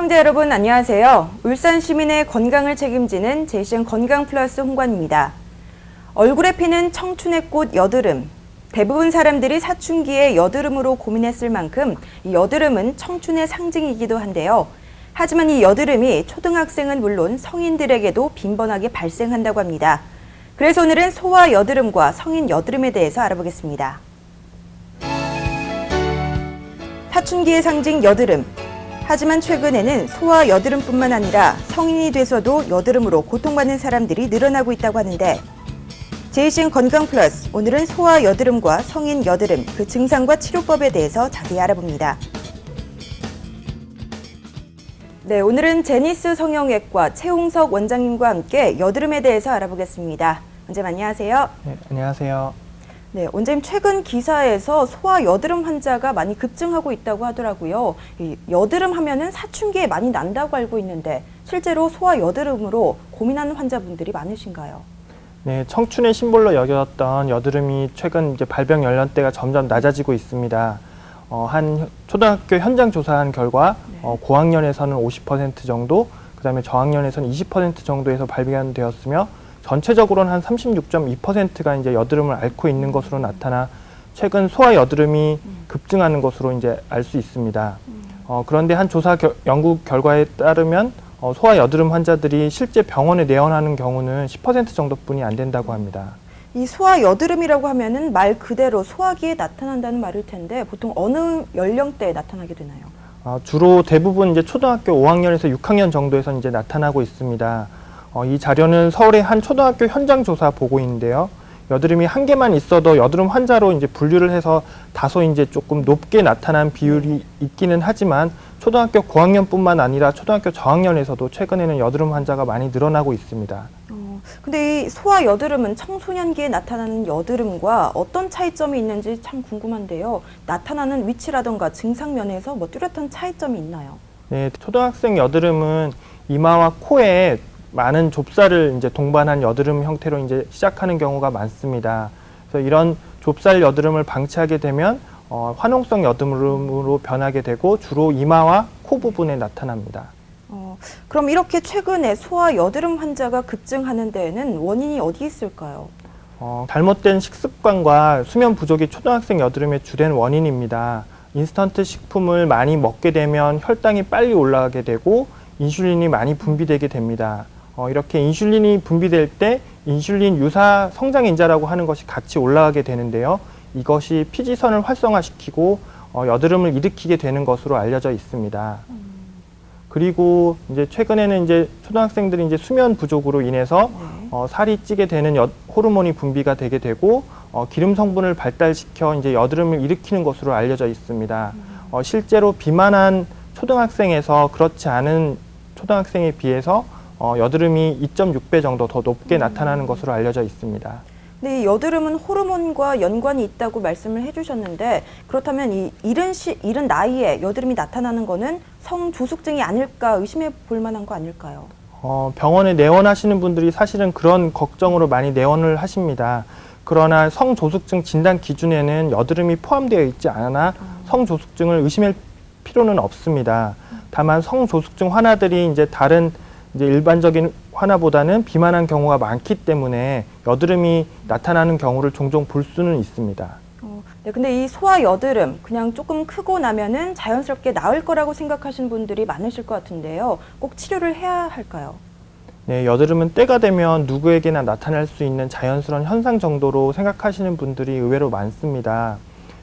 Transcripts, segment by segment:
시청자 여러분 안녕하세요. 울산 시민의 건강을 책임지는 제이션 건강 플러스 홍관입니다. 얼굴에 피는 청춘의 꽃 여드름. 대부분 사람들이 사춘기에 여드름으로 고민했을 만큼 이 여드름은 청춘의 상징이기도 한데요. 하지만 이 여드름이 초등학생은 물론 성인들에게도 빈번하게 발생한다고 합니다. 그래서 오늘은 소아 여드름과 성인 여드름에 대해서 알아보겠습니다. 사춘기의 상징 여드름. 하지만 최근에는 소아 여드름뿐만 아니라 성인이 돼서도 여드름으로 고통받는 사람들이 늘어나고 있다고 하는데 제이신 건강 플러스 오늘은 소아 여드름과 성인 여드름 그 증상과 치료법에 대해서 자세히 알아봅니다. 네, 오늘은 제니스 성형외과 최홍석 원장님과 함께 여드름에 대해서 알아보겠습니다. 원장님 안녕하세요. 네, 안녕하세요. 네, 원장님 최근 기사에서 소아 여드름 환자가 많이 급증하고 있다고 하더라고요. 이 여드름 하면은 사춘기에 많이 난다고 알고 있는데 실제로 소아 여드름으로 고민하는 환자분들이 많으신가요? 네, 청춘의 심볼로 여겼던 여드름이 최근 이제 발병 연령대가 점점 낮아지고 있습니다. 어, 한 초등학교 현장 조사한 결과 어, 고학년에서는 50% 정도, 그다음에 저학년에서는 20% 정도에서 발견되었으며 전체적으로는 한 36.2%가 이제 여드름을 앓고 있는 것으로 나타나 최근 소아 여드름이 급증하는 것으로 이제 알 수 있습니다. 어, 그런데 한 조사 겨- 연구 결과에 따르면 어, 소아 여드름 환자들이 실제 병원에 내원하는 경우는 10% 정도뿐이 안 된다고 합니다. 이 소아 여드름이라고 하면은 말 그대로 소화기에 나타난다는 말일 텐데 보통 어느 연령대에 나타나게 되나요? 어, 주로 대부분 이제 초등학교 5학년에서 6학년 정도에서 이제 나타나고 있습니다. 어, 이 자료는 서울의 한 초등학교 현장 조사 보고인데요. 여드름이 한 개만 있어도 여드름 환자로 이제 분류를 해서 다소 이제 조금 높게 나타난 비율이 있기는 하지만 초등학교 고학년뿐만 아니라 초등학교 저학년에서도 최근에는 여드름 환자가 많이 늘어나고 있습니다. 어, 근데 이 소아 여드름은 청소년기에 나타나는 여드름과 어떤 차이점이 있는지 참 궁금한데요. 나타나는 위치라던가 증상 면에서 뭐 뚜렷한 차이점이 있나요? 네, 초등학생 여드름은 이마와 코에 많은 좁쌀을 이제 동반한 여드름 형태로 이제 시작하는 경우가 많습니다. 그래서 이런 좁쌀 여드름을 방치하게 되면 어, 화농성 여드름으로 변하게 되고 주로 이마와 코 부분에 나타납니다. 어, 그럼 이렇게 최근에 소아 여드름 환자가 급증하는 데에는 원인이 어디 있을까요? 어, 잘못된 식습관과 수면 부족이 초등학생 여드름의 주된 원인입니다. 인스턴트 식품을 많이 먹게 되면 혈당이 빨리 올라가게 되고 인슐린이 많이 분비되게 됩니다. 어, 이렇게 인슐린이 분비될 때 인슐린 유사 성장 인자라고 하는 것이 같이 올라가게 되는데요. 이것이 피지선을 활성화시키고 어, 여드름을 일으키게 되는 것으로 알려져 있습니다. 그리고 이제 최근에는 이제 초등학생들이 이제 수면 부족으로 인해서 네. 어, 살이 찌게 되는 여, 호르몬이 분비가 되게 되고 어, 기름 성분을 발달시켜 이제 여드름을 일으키는 것으로 알려져 있습니다. 어, 실제로 비만한 초등학생에서 그렇지 않은 초등학생에 비해서 어, 여드름이 2.6배 정도 더 높게 나타나는 것으로 알려져 있습니다. 이 여드름은 호르몬과 연관이 있다고 말씀을 해주셨는데 그렇다면 이 이른 시 이른 나이에 여드름이 나타나는 거는 성조숙증이 아닐까 의심해 볼 만한 거 아닐까요? 어, 병원에 내원하시는 분들이 사실은 그런 걱정으로 많이 내원을 하십니다. 그러나 성조숙증 진단 기준에는 여드름이 포함되어 있지 않아 성조숙증을 의심할 필요는 없습니다. 다만 성조숙증 환아들이 이제 다른 이제 일반적인 환아보다는 비만한 경우가 많기 때문에 여드름이 나타나는 경우를 종종 볼 수는 있습니다. 어, 네, 근데 이 소아 여드름 그냥 조금 크고 나면은 자연스럽게 나을 거라고 생각하시는 분들이 많으실 것 같은데요. 꼭 치료를 해야 할까요? 네, 여드름은 때가 되면 누구에게나 나타날 수 있는 자연스러운 현상 정도로 생각하시는 분들이 의외로 많습니다.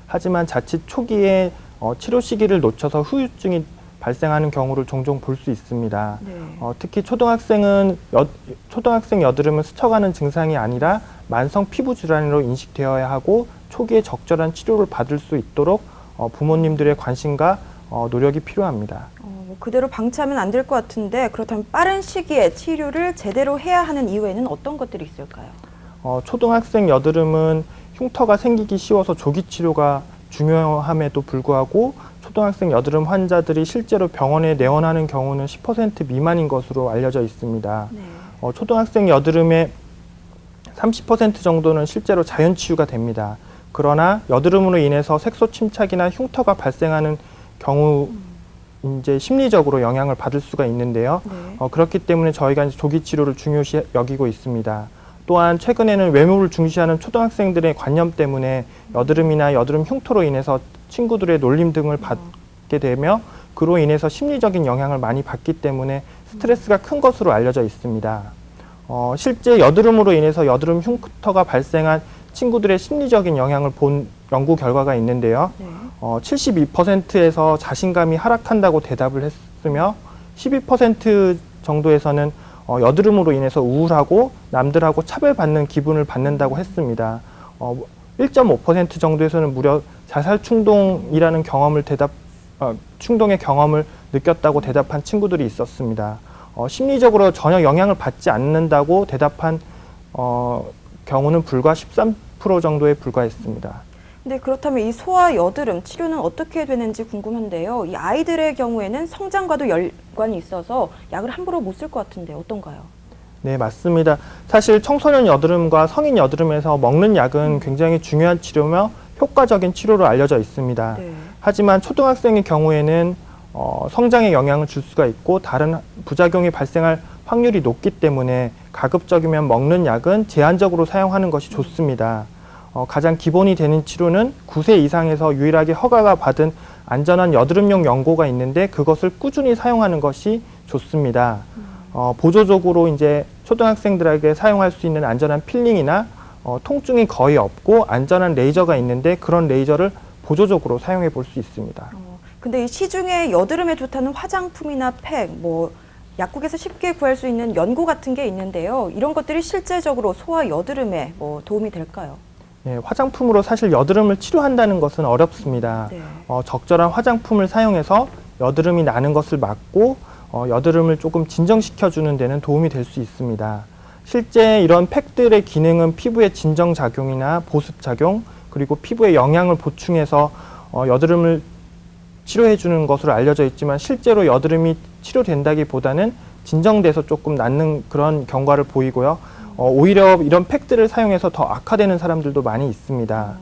하지만 자칫 초기에 어, 치료 시기를 놓쳐서 후유증이 발생하는 경우를 종종 볼 수 있습니다. 네. 어, 특히 초등학생은 여, 초등학생 여드름은 스쳐가는 증상이 아니라 만성 피부 질환으로 인식되어야 하고 초기에 적절한 치료를 받을 수 있도록 어, 부모님들의 관심과 어, 노력이 필요합니다. 어, 뭐 그대로 방치하면 안 될 것 같은데 그렇다면 빠른 시기에 치료를 제대로 해야 하는 이유에는 어떤 것들이 있을까요? 어, 초등학생 여드름은 흉터가 생기기 쉬워서 조기 치료가 중요함에도 불구하고 초등학생 여드름 환자들이 실제로 병원에 내원하는 경우는 10% 미만인 것으로 알려져 있습니다. 네. 어, 초등학생 여드름의 30% 정도는 실제로 자연 치유가 됩니다. 그러나 여드름으로 인해서 색소 침착이나 흉터가 발생하는 경우 이제 심리적으로 영향을 받을 수가 있는데요. 네. 어, 그렇기 때문에 저희가 이제 조기 치료를 중요시 여기고 있습니다. 또한 최근에는 외모를 중시하는 초등학생들의 관념 때문에 여드름이나 여드름 흉터로 인해서 친구들의 놀림 등을 받게 되며 그로 인해서 심리적인 영향을 많이 받기 때문에 스트레스가 큰 것으로 알려져 있습니다. 어, 실제 여드름으로 인해서 여드름 흉터가 발생한 친구들의 심리적인 영향을 본 연구 결과가 있는데요. 네. 어, 72%에서 자신감이 하락한다고 대답을 했으며 12% 정도에서는 어, 여드름으로 인해서 우울하고 남들하고 차별받는 기분을 받는다고 했습니다. 어, 1.5% 정도에서는 무려 자살 충동이라는 경험을 대답 어, 충동의 경험을 느꼈다고 대답한 친구들이 있었습니다. 어, 심리적으로 전혀 영향을 받지 않는다고 대답한 어, 경우는 불과 13% 정도에 불과했습니다. 근데 그렇다면 이 소아 여드름 치료는 어떻게 되는지 궁금한데요. 이 아이들의 경우에는 성장과도 연관이 있어서 약을 함부로 못 쓸 것 같은데 어떤가요? 네, 맞습니다. 사실 청소년 여드름과 성인 여드름에서 먹는 약은 굉장히 중요한 치료며 효과적인 치료로 알려져 있습니다. 네. 하지만 초등학생의 경우에는 어, 성장에 영향을 줄 수가 있고 다른 부작용이 발생할 확률이 높기 때문에 가급적이면 먹는 약은 제한적으로 사용하는 것이 좋습니다. 어, 가장 기본이 되는 치료는 9세 이상에서 유일하게 허가가 받은 안전한 여드름용 연고가 있는데 그것을 꾸준히 사용하는 것이 좋습니다. 어, 보조적으로 이제 초등학생들에게 사용할 수 있는 안전한 필링이나 어, 통증이 거의 없고 안전한 레이저가 있는데 그런 레이저를 보조적으로 사용해 볼 수 있습니다. 어, 근데 이 시중에 여드름에 좋다는 화장품이나 팩, 뭐 약국에서 쉽게 구할 수 있는 연고 같은 게 있는데요. 이런 것들이 실제적으로 소아 여드름에 뭐 도움이 될까요? 네, 화장품으로 사실 여드름을 치료한다는 것은 어렵습니다. 네. 어, 적절한 화장품을 사용해서 여드름이 나는 것을 막고 어, 여드름을 조금 진정시켜 주는 데는 도움이 될 수 있습니다. 실제 이런 팩들의 기능은 피부의 진정 작용이나 보습 작용 그리고 피부에 영양을 보충해서 어, 여드름을 치료해 주는 것으로 알려져 있지만 실제로 여드름이 치료된다기보다는 진정돼서 조금 낫는 그런 경과를 보이고요. 어, 오히려 이런 팩들을 사용해서 더 악화되는 사람들도 많이 있습니다.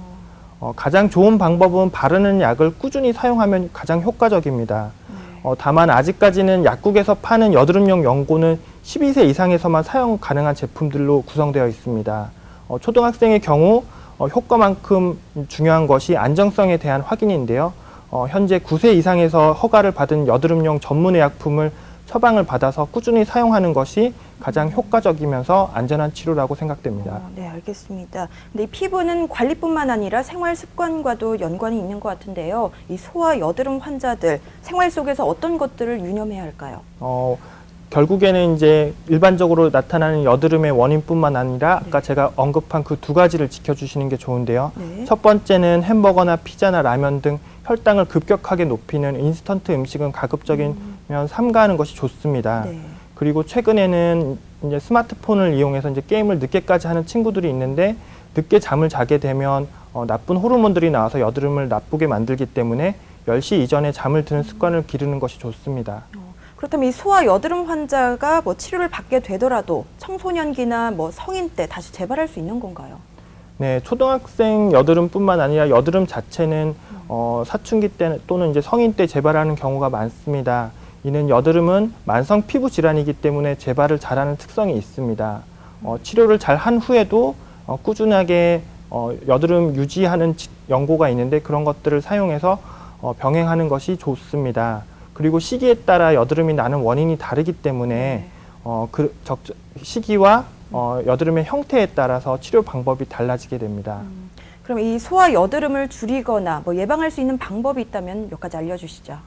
어, 가장 좋은 방법은 바르는 약을 꾸준히 사용하면 가장 효과적입니다. 어, 다만 아직까지는 약국에서 파는 여드름용 연고는 12세 이상에서만 사용 가능한 제품들로 구성되어 있습니다. 어, 초등학생의 경우 어, 효과만큼 중요한 것이 안정성에 대한 확인인데요. 어, 현재 9세 이상에서 허가를 받은 여드름용 전문 의약품을 처방을 받아서 꾸준히 사용하는 것이 가장 효과적이면서 안전한 치료라고 생각됩니다. 어, 네, 알겠습니다. 근데 이 피부는 관리뿐만 아니라 생활 습관과도 연관이 있는 것 같은데요. 이 소아 여드름 환자들 생활 속에서 어떤 것들을 유념해야 할까요? 어, 결국에는 이제 일반적으로 나타나는 여드름의 원인뿐만 아니라 아까 제가 언급한 그 두 가지를 지켜주시는 게 좋은데요. 네. 첫 번째는 햄버거나 피자나 라면 등 혈당을 급격하게 높이는 인스턴트 음식은 가급적이면 삼가하는 것이 좋습니다. 네. 그리고 최근에는 이제 스마트폰을 이용해서 이제 게임을 늦게까지 하는 친구들이 있는데 늦게 잠을 자게 되면 어, 나쁜 호르몬들이 나와서 여드름을 나쁘게 만들기 때문에 10시 이전에 잠을 드는 습관을 기르는 것이 좋습니다. 그렇다면 이 소아 여드름 환자가 뭐 치료를 받게 되더라도 청소년기나 뭐 성인 때 다시 재발할 수 있는 건가요? 네, 초등학생 여드름뿐만 아니라 여드름 자체는 어, 사춘기 때 또는 이제 성인 때 재발하는 경우가 많습니다. 이는 여드름은 만성 피부 질환이기 때문에 재발을 잘하는 특성이 있습니다. 어, 치료를 잘 한 후에도 어, 꾸준하게 어, 여드름 유지하는 치- 연고가 있는데 그런 것들을 사용해서 어, 병행하는 것이 좋습니다. 그리고 시기에 따라 여드름이 나는 원인이 다르기 때문에 네. 어, 그 적, 시기와 어, 여드름의 형태에 따라서 치료 방법이 달라지게 됩니다. 그럼 이 소아 여드름을 줄이거나 뭐 예방할 수 있는 방법이 있다면 몇 가지 알려주시죠.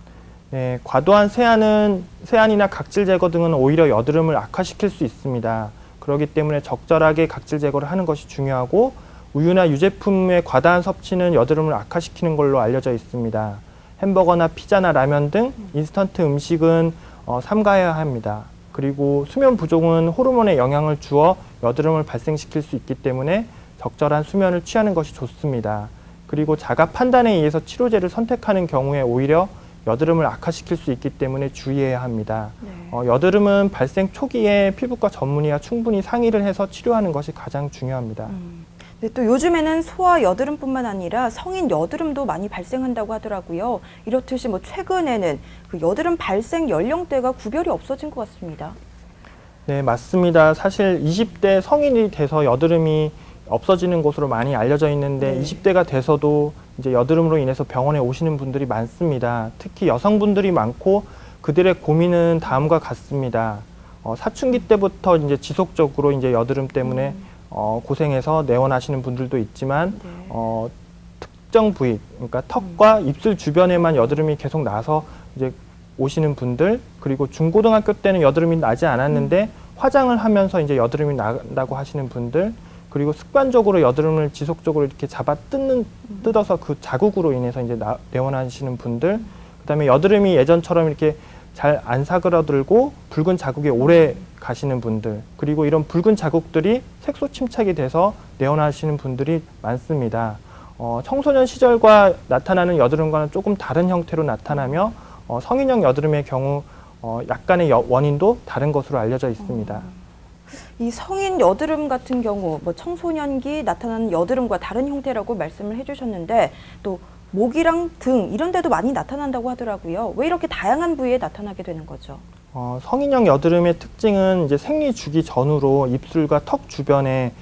네, 과도한 세안은 세안이나 각질 제거 등은 오히려 여드름을 악화시킬 수 있습니다. 그렇기 때문에 적절하게 각질 제거를 하는 것이 중요하고 우유나 유제품의 과다한 섭취는 여드름을 악화시키는 걸로 알려져 있습니다. 햄버거나 피자나 라면 등 인스턴트 음식은 어, 삼가해야 합니다. 그리고 수면 부족은 호르몬에 영향을 주어 여드름을 발생시킬 수 있기 때문에 적절한 수면을 취하는 것이 좋습니다. 그리고 자가 판단에 의해서 치료제를 선택하는 경우에 오히려 여드름을 악화시킬 수 있기 때문에 주의해야 합니다. 네. 어, 여드름은 발생 초기에 피부과 전문의와 충분히 상의를 해서 치료하는 것이 가장 중요합니다. 음, 네, 또 요즘에는 소아 여드름뿐만 아니라 성인 여드름도 많이 발생한다고 하더라고요. 이렇듯이 뭐 최근에는 그 여드름 발생 연령대가 구별이 없어진 것 같습니다. 네, 맞습니다. 사실 20대 성인이 돼서 여드름이 없어지는 것으로 많이 알려져 있는데 네. 20대가 돼서도 이제 여드름으로 인해서 병원에 오시는 분들이 많습니다. 특히 여성분들이 많고 그들의 고민은 다음과 같습니다. 어, 사춘기 때부터 이제 지속적으로 이제 여드름 때문에 어, 고생해서 내원하시는 분들도 있지만 네. 어, 특정 부위, 그러니까 턱과 입술 주변에만 여드름이 계속 나서 이제 오시는 분들 그리고 중고등학교 때는 여드름이 나지 않았는데 화장을 하면서 이제 여드름이 난다고 하시는 분들 그리고 습관적으로 여드름을 지속적으로 이렇게 잡아 뜯는 뜯어서 그 자국으로 인해서 이제 나, 내원하시는 분들 그다음에 여드름이 예전처럼 이렇게 잘 안 사그러들고 붉은 자국이 오래 가시는 분들 그리고 이런 붉은 자국들이 색소 침착이 돼서 내원하시는 분들이 많습니다. 어, 청소년 시절과 나타나는 여드름과는 조금 다른 형태로 나타나며 어, 성인형 여드름의 경우 어, 약간의 여- 원인도 다른 것으로 알려져 있습니다. 이 성인 여드름 같은 경우 뭐 청소년기 나타나는 여드름과 다른 형태라고 말씀을 해주셨는데 또 목이랑 등 이런 데도 많이 나타난다고 하더라고요. 왜 이렇게 다양한 부위에 나타나게 되는 거죠? 어, 성인형 여드름의 특징은 이제 생리 주기 전후로 입술과 턱 주변에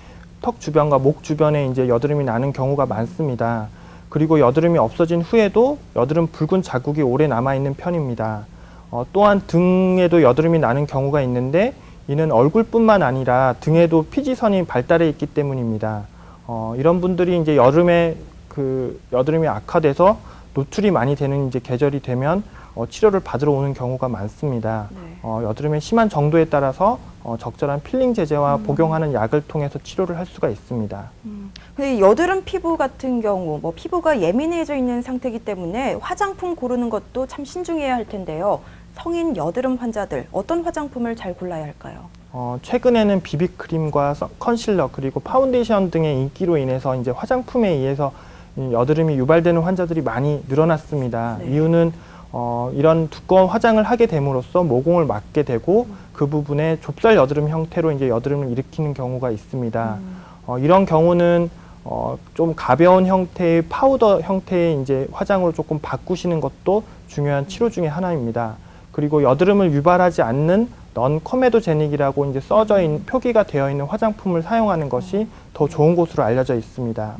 턱 주변과 목 주변에 이제 여드름이 나는 경우가 많습니다. 그리고 여드름이 없어진 후에도 여드름 붉은 자국이 오래 남아 있는 편입니다. 어, 또한 등에도 여드름이 나는 경우가 있는데 이는 얼굴뿐만 아니라 등에도 피지선이 발달해 있기 때문입니다. 어, 이런 분들이 이제 여름에 그 여드름이 악화돼서 노출이 많이 되는 이제 계절이 되면 어, 치료를 받으러 오는 경우가 많습니다. 네. 어, 여드름의 심한 정도에 따라서 어, 적절한 필링 제제와 복용하는 약을 통해서 치료를 할 수가 있습니다. 근데 이 여드름 피부 같은 경우 뭐 피부가 예민해져 있는 상태이기 때문에 화장품 고르는 것도 참 신중해야 할 텐데요. 성인 여드름 환자들 어떤 화장품을 잘 골라야 할까요? 어, 최근에는 비비크림과 서- 컨실러 그리고 파운데이션 등의 인기로 인해서 이제 화장품에 의해서 이 여드름이 유발되는 환자들이 많이 늘어났습니다. 네. 이유는 어, 이런 두꺼운 화장을 하게 됨으로써 모공을 막게 되고 그 부분에 좁쌀 여드름 형태로 이제 여드름을 일으키는 경우가 있습니다. 어, 이런 경우는 어, 좀 가벼운 형태의 파우더 형태의 이제 화장으로 조금 바꾸시는 것도 중요한 치료 중의 하나입니다. 그리고 여드름을 유발하지 않는 넌 코메도제닉이라고 이제 써져 있는 표기가 되어 있는 화장품을 사용하는 것이 더 좋은 것으로 알려져 있습니다.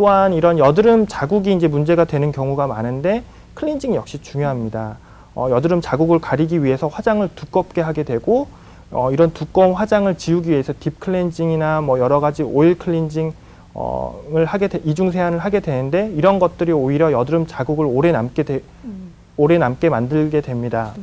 또한 이런 여드름 자국이 이제 문제가 되는 경우가 많은데 클렌징 역시 중요합니다. 어, 여드름 자국을 가리기 위해서 화장을 두껍게 하게 되고 어, 이런 두꺼운 화장을 지우기 위해서 딥 클렌징이나 뭐 여러 가지 오일 클렌징 어, 을 하게 되, 이중 세안을 하게 되는데 이런 것들이 오히려 여드름 자국을 오래 남게 되, 오래 남게 만들게 됩니다.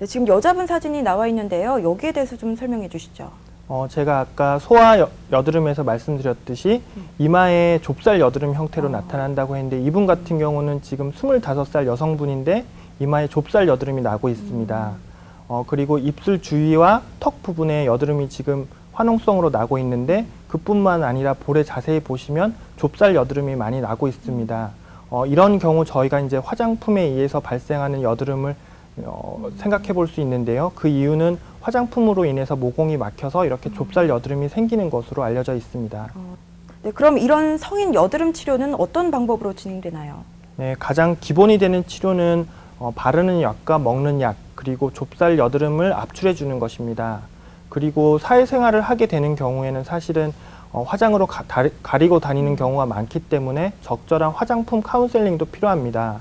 네, 지금 여자분 사진이 나와 있는데요. 여기에 대해서 좀 설명해 주시죠. 어, 제가 아까 소아 여, 여드름에서 말씀드렸듯이 이마에 좁쌀 여드름 형태로 나타난다고 했는데 이분 같은 경우는 지금 25살 여성분인데 이마에 좁쌀 여드름이 나고 있습니다. 어, 그리고 입술 주위와 턱 부분에 여드름이 지금 화농성으로 나고 있는데 그뿐만 아니라 볼에 자세히 보시면 좁쌀 여드름이 많이 나고 있습니다. 어, 이런 경우 저희가 이제 화장품에 의해서 발생하는 여드름을 어, 생각해 볼 수 있는데요. 그 이유는 화장품으로 인해서 모공이 막혀서 이렇게 좁쌀 여드름이 생기는 것으로 알려져 있습니다. 네, 그럼 이런 성인 여드름 치료는 어떤 방법으로 진행되나요? 네, 가장 기본이 되는 치료는 어, 바르는 약과 먹는 약 그리고 좁쌀 여드름을 압출해 주는 것입니다. 그리고 사회생활을 하게 되는 경우에는 사실은 어, 화장으로 가, 다리- 가리고 다니는 경우가 많기 때문에 적절한 화장품 카운셀링도 필요합니다.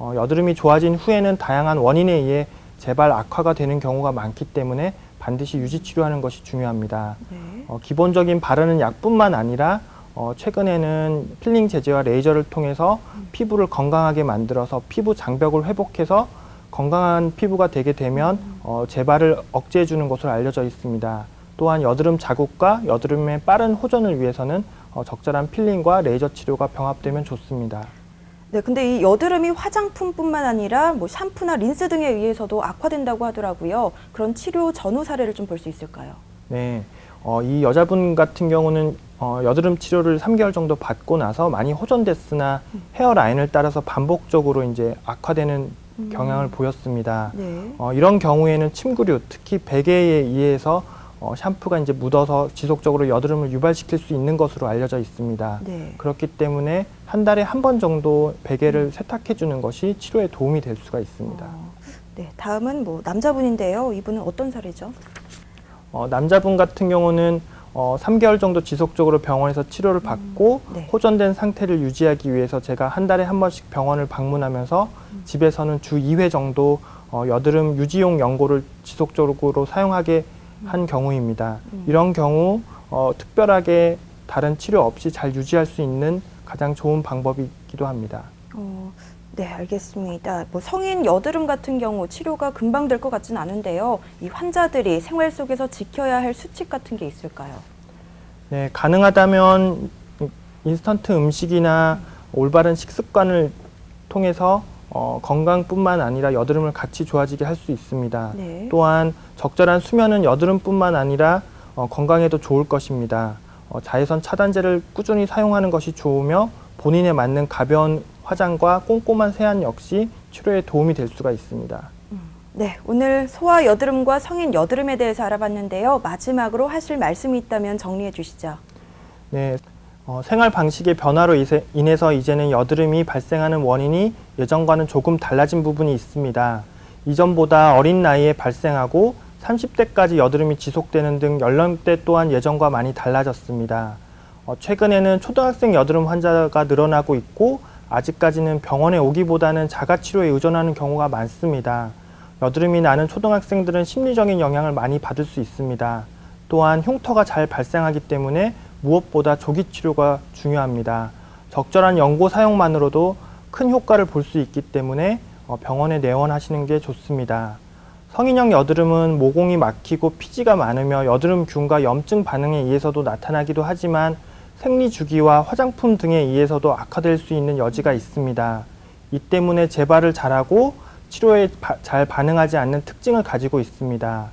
어, 여드름이 좋아진 후에는 다양한 원인에 의해 재발 악화가 되는 경우가 많기 때문에 반드시 유지 치료하는 것이 중요합니다. 네. 어, 기본적인 바르는 약뿐만 아니라 어, 최근에는 필링 제제와 레이저를 통해서 피부를 건강하게 만들어서 피부 장벽을 회복해서 건강한 피부가 되게 되면 어, 재발을 억제해 주는 것으로 알려져 있습니다. 또한 여드름 자국과 여드름의 빠른 호전을 위해서는 어, 적절한 필링과 레이저 치료가 병합되면 좋습니다. 네, 근데 이 여드름이 화장품뿐만 아니라 뭐 샴푸나 린스 등에 의해서도 악화된다고 하더라고요. 그런 치료 전후 사례를 좀 볼 수 있을까요? 네, 어, 이 여자분 같은 경우는 어, 여드름 치료를 3개월 정도 받고 나서 많이 호전됐으나 헤어라인을 따라서 반복적으로 이제 악화되는 경향을 보였습니다. 네. 어, 이런 경우에는 침구류, 특히 베개에 의해서 어, 샴푸가 이제 묻어서 지속적으로 여드름을 유발시킬 수 있는 것으로 알려져 있습니다. 네. 그렇기 때문에 한 달에 한 번 정도 베개를 세탁해 주는 것이 치료에 도움이 될 수가 있습니다. 어, 네, 다음은 뭐 남자분인데요. 이분은 어떤 사례죠? 어, 남자분 같은 경우는 어, 3개월 정도 지속적으로 병원에서 치료를 받고 네. 호전된 상태를 유지하기 위해서 제가 한 달에 한 번씩 병원을 방문하면서 집에서는 주 2회 정도 어, 여드름 유지용 연고를 지속적으로 사용하게 한 경우입니다. 음. 이런 경우 어, 특별하게 다른 치료 없이 잘 유지할 수 있는 가장 좋은 방법이기도 합니다. 어, 네, 알겠습니다. 뭐 성인 여드름 같은 경우 치료가 금방 될 것 같지는 않은데요. 이 환자들이 생활 속에서 지켜야 할 수칙 같은 게 있을까요? 네, 가능하다면 인스턴트 음식이나 올바른 식습관을 통해서 어, 건강뿐만 아니라 여드름을 같이 좋아지게 할 수 있습니다. 네. 또한 적절한 수면은 여드름뿐만 아니라 어, 건강에도 좋을 것입니다. 어, 자외선 차단제를 꾸준히 사용하는 것이 좋으며 본인에 맞는 가벼운 화장과 꼼꼼한 세안 역시 치료에 도움이 될 수가 있습니다. 네, 오늘 소아 여드름과 성인 여드름에 대해서 알아봤는데요. 마지막으로 하실 말씀이 있다면 정리해 주시죠. 네, 어, 생활 방식의 변화로 이세- 인해서 이제는 여드름이 발생하는 원인이 예전과는 조금 달라진 부분이 있습니다. 이전보다 어린 나이에 발생하고 30대까지 여드름이 지속되는 등 연령대 또한 예전과 많이 달라졌습니다. 어, 최근에는 초등학생 여드름 환자가 늘어나고 있고 아직까지는 병원에 오기보다는 자가 치료에 의존하는 경우가 많습니다. 여드름이 나는 초등학생들은 심리적인 영향을 많이 받을 수 있습니다. 또한 흉터가 잘 발생하기 때문에 무엇보다 조기 치료가 중요합니다. 적절한 연고 사용만으로도 큰 효과를 볼 수 있기 때문에 어, 병원에 내원하시는 게 좋습니다. 성인형 여드름은 모공이 막히고 피지가 많으며 여드름균과 염증 반응에 의해서도 나타나기도 하지만 생리 주기와 화장품 등에 의해서도 악화될 수 있는 여지가 있습니다. 이 때문에 재발을 잘하고 치료에 바- 잘 반응하지 않는 특징을 가지고 있습니다.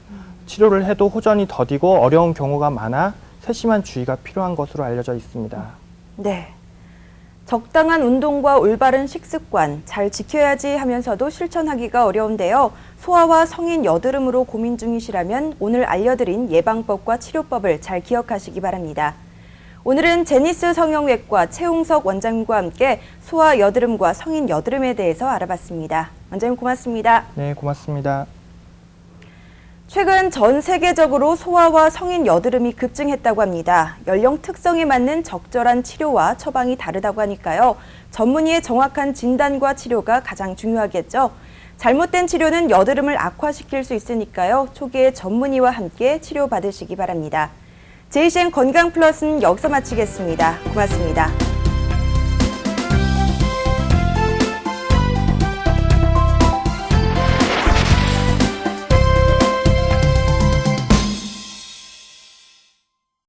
치료를 해도 호전이 더디고 어려운 경우가 많아 세심한 주의가 필요한 것으로 알려져 있습니다. 네. 적당한 운동과 올바른 식습관 잘 지켜야지 하면서도 실천하기가 어려운데요. 소아와 성인 여드름으로 고민 중이시라면 오늘 알려드린 예방법과 치료법을 잘 기억하시기 바랍니다. 오늘은 제니스 성형외과 최웅석 원장님과 함께 소아 여드름과 성인 여드름에 대해서 알아봤습니다. 원장님 고맙습니다. 네, 고맙습니다. 최근 전 세계적으로 소아와 성인 여드름이 급증했다고 합니다. 연령 특성에 맞는 적절한 치료와 처방이 다르다고 하니까요. 전문의의 정확한 진단과 치료가 가장 중요하겠죠. 잘못된 치료는 여드름을 악화시킬 수 있으니까요. 초기에 전문의와 함께 치료받으시기 바랍니다. 제이셴 건강 플러스는 여기서 마치겠습니다. 고맙습니다.